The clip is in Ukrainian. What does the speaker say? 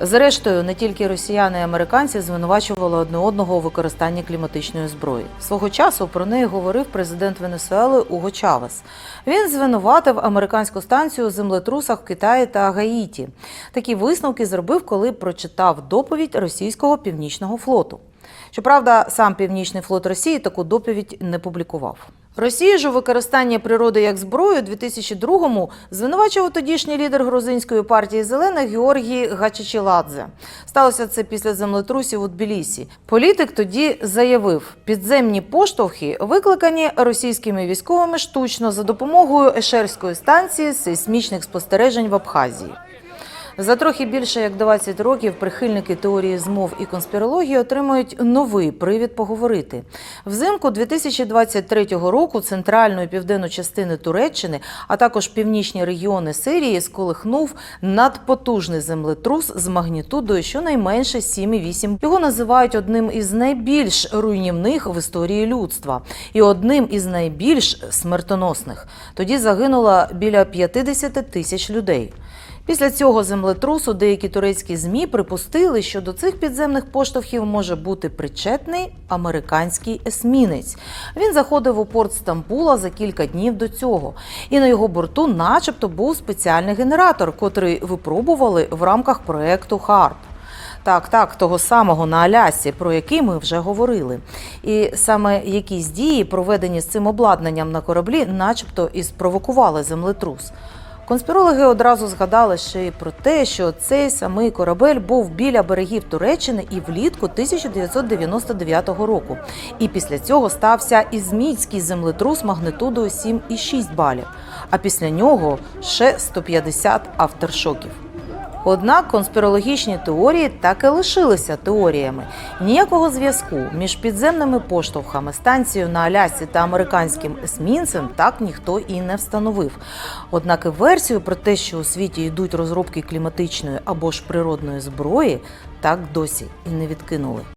Зрештою, не тільки росіяни і американці звинувачували одне одного у використанні кліматичної зброї. Свого часу про неї говорив президент Венесуели Уго Чавес. Він звинуватив американську станцію у землетрусах в Китаї та Гаїті. Такі висновки зробив, коли прочитав доповідь російського північного флоту. Щоправда, сам Північний флот Росії таку доповідь не публікував. Росію ж у використанні природи як зброю у 2002-му звинувачував тодішній лідер грузинської партії зелених Георгій Гачичеладзе. Сталося це після землетрусів у Тбілісі. Політик тоді заявив, підземні поштовхи викликані російськими військовими штучно за допомогою Ешерської станції сейсмічних спостережень в Абхазії. За трохи більше як 20 років прихильники теорії змов і конспірології отримують новий привід поговорити. Взимку 2023 року центральну і південну частини Туреччини, а також північні регіони Сирії сколихнув надпотужний землетрус з магнітудою щонайменше 7,8. Його називають одним із найбільш руйнівних в історії людства і одним із найбільш смертоносних. Тоді загинуло біля 50 тисяч людей. Після цього землетрусу деякі турецькі змі припустили, що до цих підземних поштовхів може бути причетний американський есмінець. Він заходив у порт Стамбула за кілька днів до цього, і на його борту, начебто, був спеціальний генератор, котрий випробували в рамках проекту ХАРП. Так, так, того самого на Алясі, про який ми вже говорили. І саме якісь дії, проведені з цим обладнанням на кораблі, начебто і спровокували землетрус. Конспірологи одразу згадали ще й про те, що цей самий корабель був біля берегів Туреччини і влітку 1999 року. І після цього стався ізміцький землетрус магнитудою 7,6 балів. А після нього ще 150 авторшоків. Однак конспірологічні теорії так і лишилися теоріями. Ніякого зв'язку між підземними поштовхами, станцією на Алясці та американським есмінцем так ніхто і не встановив. Однак і версію про те, що у світі йдуть розробки кліматичної або ж природної зброї, так досі і не відкинули.